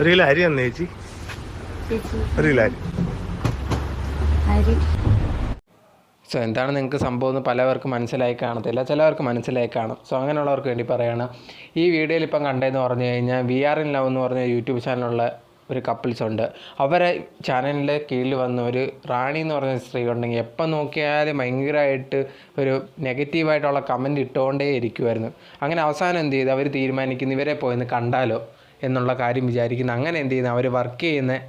ഒരു കിലോ അരി തന്നെ ചേച്ചി. ഒരു കിലോ അരി. അരി. സോ എന്താണ് നിങ്ങൾക്ക് സംഭവം എന്ന് പലവർക്കും മനസ്സിലായി കാണത്തില്ല. ചിലവർക്ക് മനസ്സിലായി കാണും. സോ അങ്ങനെയുള്ളവർക്ക് വേണ്ടി പറയുകയാണ് ഈ വീഡിയോയിൽ ഇപ്പം കണ്ടതെന്ന് പറഞ്ഞു കഴിഞ്ഞാൽ വി ആർ ഇൻ ലവ് എന്ന് പറഞ്ഞ യൂട്യൂബ് ചാനലുള്ള ഒരു കപ്പിൾസ് ഉണ്ട്. അവരെ ചാനലിന്റെ കീഴിൽ വന്ന ഒരു റാണി എന്ന് പറഞ്ഞ സ്ത്രീ ഉണ്ടെങ്കിൽ എപ്പം നോക്കിയാലും ഭയങ്കരമായിട്ട് ഒരു നെഗറ്റീവായിട്ടുള്ള കമന്റ് ഇട്ടുകൊണ്ടേ ഇരിക്കുമായിരുന്നു അങ്ങനെ അവസാനം എന്ത് ചെയ്ത്? അവർ തീരുമാനിക്കുന്നു ഇവരെ പോയെന്ന് കണ്ടാലോ? എന്നുള്ള കാര്യം വിചാരിക്കുന്നു. അങ്ങനെ എന്ത് ചെയ്യുന്ന? അവർ വർക്ക് ചെയ്യുന്ന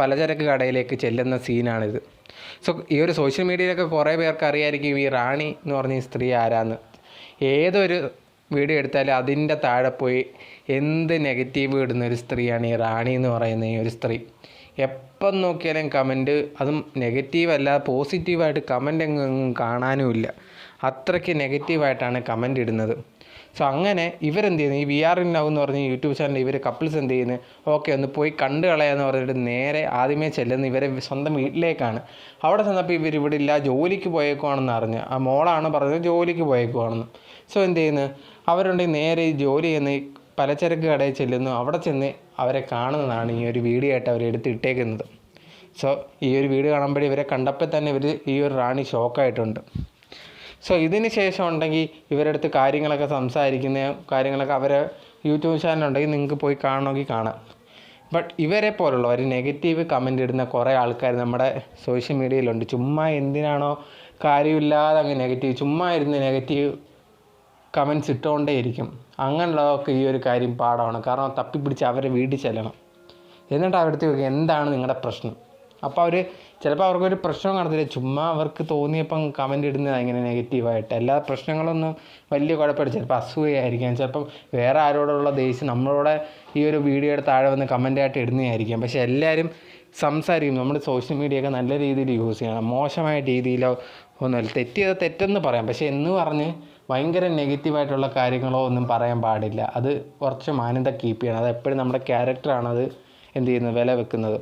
പലചരക്ക് കടയിലേക്ക് ചെല്ലുന്ന സീനാണിത് സോ ഈ ഒരു സോഷ്യൽ മീഡിയയിലൊക്കെ കുറേ പേർക്ക് അറിയായിരിക്കും ഈ റാണി എന്ന് പറഞ്ഞ ഈ സ്ത്രീ ആരാന്ന്. ഏതൊരു വീഡിയോ എടുത്താലും അതിന്റെ താഴെ പോയി എന്ത് നെഗറ്റീവ് ഇടുന്ന ഒരു സ്ത്രീയാണ് ഈ റാണി എന്ന് പറയുന്ന ഈ ഒരു സ്ത്രീ. എപ്പം നോക്കിയാലും കമന്റ് അതും നെഗറ്റീവ് അല്ല പോസിറ്റീവായിട്ട് കമന്റ് എങ്ങും കാണാനുമില്ല. അത്രയ്ക്ക് നെഗറ്റീവായിട്ടാണ് കമന്റ് ഇടുന്നത്. സോ അങ്ങനെ ഇവരെന്ത് ചെയ്യുന്നു? ഈ വി ആർ ഇൻ ലവ് എന്ന് പറഞ്ഞ യൂട്യൂബ് ചാനൽ ഇവർ കപ്പിൾസ് എന്ത് ചെയ്യുന്നു? ഓക്കെ ഒന്ന് പോയി കണ്ടു കളയാന്ന് പറഞ്ഞിട്ട് നേരെ ആദ്യമേ ചെല്ലുന്ന ഇവരെ സ്വന്തം വീട്ടിലേക്കാണ്. അവിടെ ചെന്നപ്പോൾ ഇവർ ഇവിടെ ഇല്ല ജോലിക്ക് പോയേക്കുവാണെന്ന് അറിഞ്ഞ്. ആ മോളാണ് പറഞ്ഞത് ജോലിക്ക് പോയേക്കുവാണെന്ന്. സോ എന്ത് ചെയ്യുന്നു? അവരുണ്ടെങ്കിൽ നേരെ ഈ ജോലി ചെയ്യുന്ന പലചരക്ക് കടയിൽ ചെല്ലുന്നു. അവിടെ ചെന്ന് അവരെ കാണുന്നതാണ് ഈ ഒരു വീഡിയോ ആയിട്ട് അവർ എടുത്തിട്ടേക്കുന്നത്. സോ ഈ ഒരു വീഡിയോ കാണുമ്പോഴേ ഇവരെ കണ്ടപ്പോൾ തന്നെ ഇവർ ഈ ഒരു റാണി ഷോക്കായിട്ടുണ്ട് സോ ഇതിന് ശേഷം ഉണ്ടെങ്കിൽ ഇവരുടെ അടുത്ത് കാര്യങ്ങളൊക്കെ സംസാരിക്കുന്ന കാര്യങ്ങളൊക്കെ അവരെ യൂട്യൂബ് ചാനലുണ്ടെങ്കിൽ നിങ്ങൾക്ക് പോയി കാണണമെങ്കിൽ കാണാം. ബട്ട് ഇവരെ പോലുള്ള ഒരു നെഗറ്റീവ് കമന്റ് ഇടുന്ന കുറേ ആൾക്കാർ നമ്മുടെ സോഷ്യൽ മീഡിയയിലുണ്ട് ചുമ്മാ എന്തിനാണോ കാര്യമില്ലാതെ അങ്ങ് നെഗറ്റീവ് ചുമ്മാ ഇരുന്ന് നെഗറ്റീവ് കമൻസ് ഇട്ടുകൊണ്ടേയിരിക്കും അങ്ങനെയുള്ളതൊക്കെ ഈ ഒരു കാര്യം പാടാണ്. കാരണം തപ്പിപ്പിടിച്ച് അവരെ വീട്ടിൽ ചെല്ലണം. എന്നിട്ട് അവരുടെ ചോദിക്കും എന്താണ് നിങ്ങളുടെ പ്രശ്നം? അപ്പോൾ അവർ ചിലപ്പോൾ അവർക്കൊരു പ്രശ്നം കാണത്തില്ല. ചുമ്മാ അവർക്ക് തോന്നിയപ്പം കമന്റ് ഇടുന്നത് ഇങ്ങനെ നെഗറ്റീവായിട്ട് എല്ലാ പ്രശ്നങ്ങളൊന്നും വലിയ കുഴപ്പമില്ല. ചിലപ്പോൾ അസൂയായിരിക്കാം ചിലപ്പം വേറെ ആരോടുള്ള ദേഷ്യം നമ്മളോടെ ഈ ഒരു വീഡിയോയുടെ താഴെ വന്ന് കമന്റായിട്ട് ഇടുന്നതായിരിക്കാം. പക്ഷേ എല്ലാവരും സംസാരിക്കും. നമ്മുടെ സോഷ്യൽ മീഡിയ ഒക്കെ നല്ല രീതിയിൽ യൂസ് ചെയ്യണം. മോശമായ രീതിയിലോ ഒന്നുമില്ല. തെറ്റ് ചെയ്താൽ തെറ്റെന്ന് പറയാം. പക്ഷേ എന്ന് പറഞ്ഞ് ഭയങ്കര നെഗറ്റീവായിട്ടുള്ള കാര്യങ്ങളോ ഒന്നും പറയാൻ പാടില്ല. അത് കുറച്ച് മാനന്ത കീപ്പ് ചെയ്യണം. അത് എപ്പോഴും നമ്മുടെ ക്യാരക്ടറാണ് അത് എന്ത് ചെയ്യുന്നത്? വില വെക്കുന്നത്.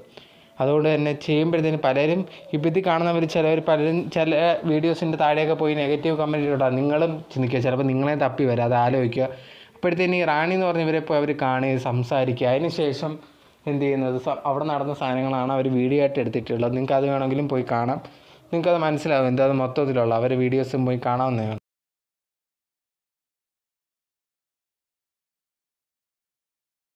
അതുകൊണ്ട് തന്നെ ചെയ്യുമ്പോഴത്തേന് പലരും ഇപ്പോൾ ഇത് കാണുന്നവർ ചിലവർ പലരും ചില വീഡിയോസിന്റെ താഴെയൊക്കെ പോയി നെഗറ്റീവ് കമന്റ് ഇട്ടാൽ നിങ്ങളും ചിന്തിക്കുക. ചിലപ്പോൾ നിങ്ങളെ തപ്പി വരാം. അത് ആലോചിക്കുക. അപ്പോഴത്തേന് ഈ റാണി എന്ന് പറഞ്ഞവരെ പോയി അവർ കാണുക സംസാരിക്കുക. അതിന് ശേഷം എന്ത് ചെയ്യുന്നത്? അവിടെ നടന്ന സാധനങ്ങളാണ് അവർ വീഡിയോ ആയിട്ട് എടുത്തിട്ടുള്ളത്. നിങ്ങൾക്ക് അത് വേണമെങ്കിലും പോയി കാണാം. നിങ്ങൾക്കത് മനസ്സിലാവും എന്താ അത് മൊത്തത്തിലുള്ള. അവരെ വീഡിയോസും പോയി കാണാവുന്നതാണ്.